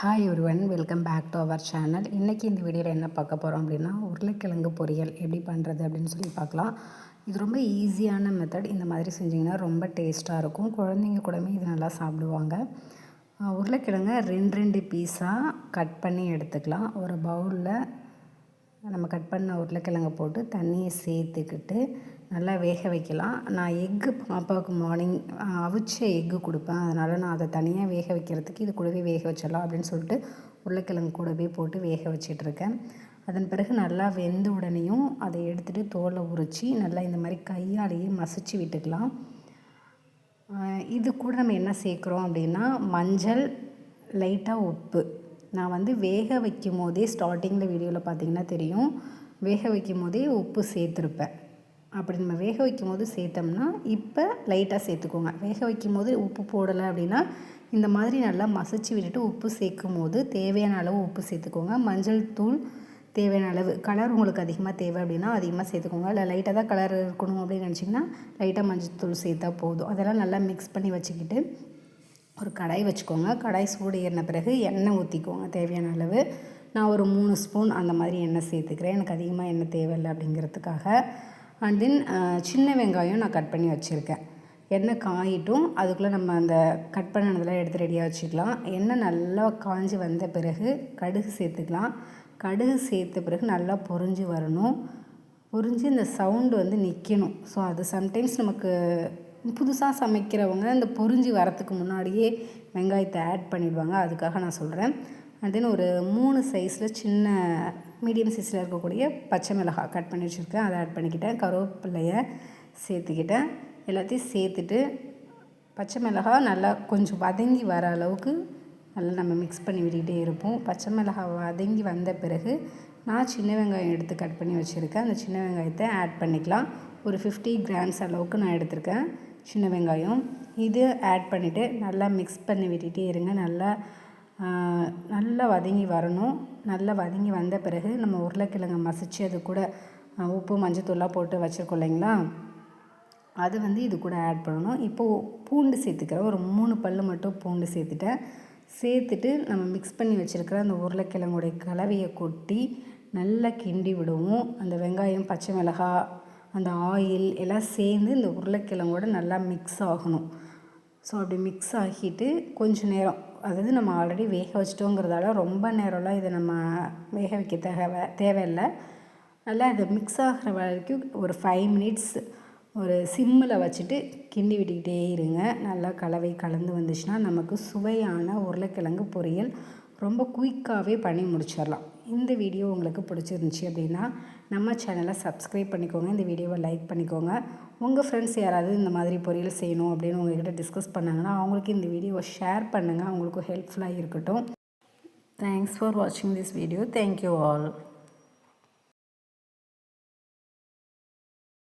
Hi ஒருவன் welcome back to our channel இன்றைக்கி இந்த வீடியோவில் என்ன பார்க்க போகிறோம் அப்படின்னா உருளைக்கிழங்கு பொரியல். எப்படி பண்ணுறது அப்படின்னு சொல்லி பார்க்கலாம். இது ரொம்ப ஈஸியான மெத்தட் இந்த மாதிரி செஞ்சிங்கன்னா ரொம்ப டேஸ்ட்டாக இருக்கும். குழந்தைங்க கூடமே இது நல்லா சாப்பிடுவாங்க. உருளைக்கிழங்கை ரெண்டு ரெண்டு பீஸாக கட் பண்ணி எடுத்துக்கலாம். ஒரு பவுலில் நம்ம கட் பண்ண உருளைக்கிழங்கை போட்டு தண்ணியை சேர்த்துக்கிட்டு நல்லா வேக வைக்கலாம். நான் எக்கு பாப்பாவுக்கு மார்னிங் அவிச்ச எக்கு கொடுப்பேன். அதனால் நான் அதை தனியாக வேக வைக்கிறதுக்கு இது கூடவே வேக வச்சிடலாம் அப்படின்னு சொல்லிட்டு உருளைக்கிழங்கு கூடவே போட்டு வேக வச்சிட்ருக்கேன் அதன் பிறகு நல்லா வெந்த உடனேயும் அதை எடுத்துகிட்டு தோலை உரித்து நல்லா இந்த மாதிரி கையாலேயே மசிச்சு விட்டுக்கலாம். இது கூட நம்ம என்ன சேர்க்குறோம் அப்படின்னா மஞ்சள் லைட்டாக உப்பு. நான் வந்து வேக வைக்கும் போதே ஸ்டார்டிங்கில் வீடியோவில் பார்த்தீங்கன்னா தெரியும். வேக வைக்கும் போதே உப்பு சேர்த்துருப்பேன். அப்படி நம்ம வேக வைக்கும் போது சேர்த்தோம்னா இப்போ லைட்டாக சேர்த்துக்கோங்க. வேக வைக்கும் போது உப்பு போடலை அப்படின்னா இந்த மாதிரி நல்லா மசிச்சு விட்டுட்டு உப்பு சேர்க்கும் போது தேவையான அளவு உப்பு சேர்த்துக்கோங்க. மஞ்சள் தூள் தேவையான அளவு. கலர் உங்களுக்கு அதிகமாக தேவை அப்படின்னா அதிகமாக சேர்த்துக்கோங்க. இல்லை லைட்டாக தான் கலர் இருக்கணும் அப்படின்னு நினச்சிங்கன்னா லைட்டாக மஞ்சள் தூள் சேர்த்தா போதும். அதெல்லாம் நல்லா மிக்ஸ் பண்ணி வச்சுக்கிட்டு ஒரு கடாய் வச்சுக்கோங்க. கடாய் சூடு ஏறின பிறகு எண்ணெய் ஊற்றிக்கோங்க தேவையான அளவு. நான் ஒரு மூணு ஸ்பூன் அந்த மாதிரி எண்ணெய் சேர்த்துக்கிறேன். எனக்கு அதிகமாக எண்ணெய் தேவையில்லை அப்படிங்கிறதுக்காக. அண்ட் தென் uh, சின்ன வெங்காயம் நான் கட் பண்ணி வச்சுருக்கேன். எண்ணெய் காயிட்டும் அதுக்குள்ளே நம்ம அந்த கட் பண்ணதெல்லாம் எடுத்து ரெடியாக வச்சுக்கலாம். எண்ணெய் நல்லா காஞ்சி வந்த பிறகு கடுகு சேர்த்துக்கலாம். கடுகு சேர்த்த பிறகு நல்லா பொறிஞ்சு வரணும். பொறிஞ்சு இந்த சவுண்டு வந்து நிற்கணும் ஸோ அது சம்டைம்ஸ் நமக்கு புதுசாக சமைக்கிறவங்க இந்த பொறிஞ்சு வரத்துக்கு முன்னாடியே வெங்காயத்தை ஆட் பண்ணிடுவாங்க. அதுக்காக நான் சொல்கிறேன் அண்ட் தென் ஒரு மூணு சைஸில் சின்ன மீடியம் சைஸில் இருக்கக்கூடிய பச்சை மிளகாய் கட் பண்ணி வச்சுருக்கேன். அதை ஆட் பண்ணிக்கிட்டேன். கருவேப்பிலையை சேர்த்துக்கிட்டேன். எல்லாத்தையும் சேர்த்துட்டு பச்சை மிளகாய் நல்லா கொஞ்சம் வதங்கி வர அளவுக்கு நல்லா நம்ம மிக்ஸ் பண்ணி விட்டுக்கிட்டே இருப்போம். பச்சை மிளகாய் வதங்கி வந்த பிறகு நான் சின்ன வெங்காயம் எடுத்து கட் பண்ணி வச்சுருக்கேன். அந்த சின்ன வெங்காயத்தை ஆட் பண்ணிக்கலாம். ஒரு ஃபிஃப்டி கிராம்ஸ் அளவுக்கு நான் எடுத்திருக்கேன் சின்ன வெங்காயம். இது ஆட் பண்ணிவிட்டு நல்லா மிக்ஸ் பண்ணி விட்டுகிட்டே இருங்க. நல்லா நல்லா வதங்கி வரணும். நல்லா வதங்கி வந்த பிறகு நம்ம உருளைக்கிழங்க மசித்து அது கூட உப்பு மஞ்சத்தூள்லாம் போட்டு வச்சுருக்கோம் இல்லைங்களா? அது வந்து இது கூட ஆட் பண்ணணும். இப்போது பூண்டு சேர்த்துக்கிறேன். ஒரு மூணு பல் மட்டும் பூண்டு சேர்த்துட்டேன். சேர்த்துட்டு நம்ம மிக்ஸ் பண்ணி வச்சுருக்கிற அந்த உருளைக்கிழங்குடைய கலவையை கொட்டி நல்லா கிண்டி விடுவோம். அந்த வெங்காயம் பச்சை மிளகாய் அந்த ஆயில் எல்லாம் சேர்ந்து இந்த உருளைக்கிழங்கோட நல்லா மிக்ஸ் ஆகணும். ஸோ அப்படி மிக்ஸ் ஆகிட்டு கொஞ்சம் நேரம் அதாவது நம்ம ஆல்ரெடி வேக வச்சிட்டோங்கிறதால ரொம்ப நேரம்லாம் இதை நம்ம வேக வைக்க தேவை தேவையில்லை. நல்லா இதை மிக்ஸ் ஆகிற வரைக்கும் ஒரு ஃபைவ் மினிட்ஸ் ஒரு சிம்மில் வச்சுட்டு கிண்டி விட்டுக்கிட்டே இருங்க. நல்லா கலவை கலந்து வந்துச்சுன்னா நமக்கு சுவையான உருளைக்கிழங்கு பொரியல் ரொம்ப குயிக்காகவே பண்ணி முடிச்சிடலாம். இந்த வீடியோ உங்களுக்கு பிடிச்சிருந்துச்சி அப்படின்னா நம்ம சேனலை சப்ஸ்கிரைப் பண்ணிக்கோங்க. இந்த வீடியோவை லைக் பண்ணிக்கோங்க. உங்கள் ஃப்ரெண்ட்ஸ் யாராவது இந்த மாதிரி பொரியல் செய்யணும் அப்படின்னு உங்கள்கிட்ட டிஸ்கஸ் பண்ணாங்கன்னா அவங்களுக்கு இந்த வீடியோவை ஷேர் பண்ணுங்கள் அவங்களுக்கும் ஹெல்ப்ஃபுல்லாக இருக்கட்டும். தேங்க்ஸ் ஃபார் வாட்சிங் this video thank you all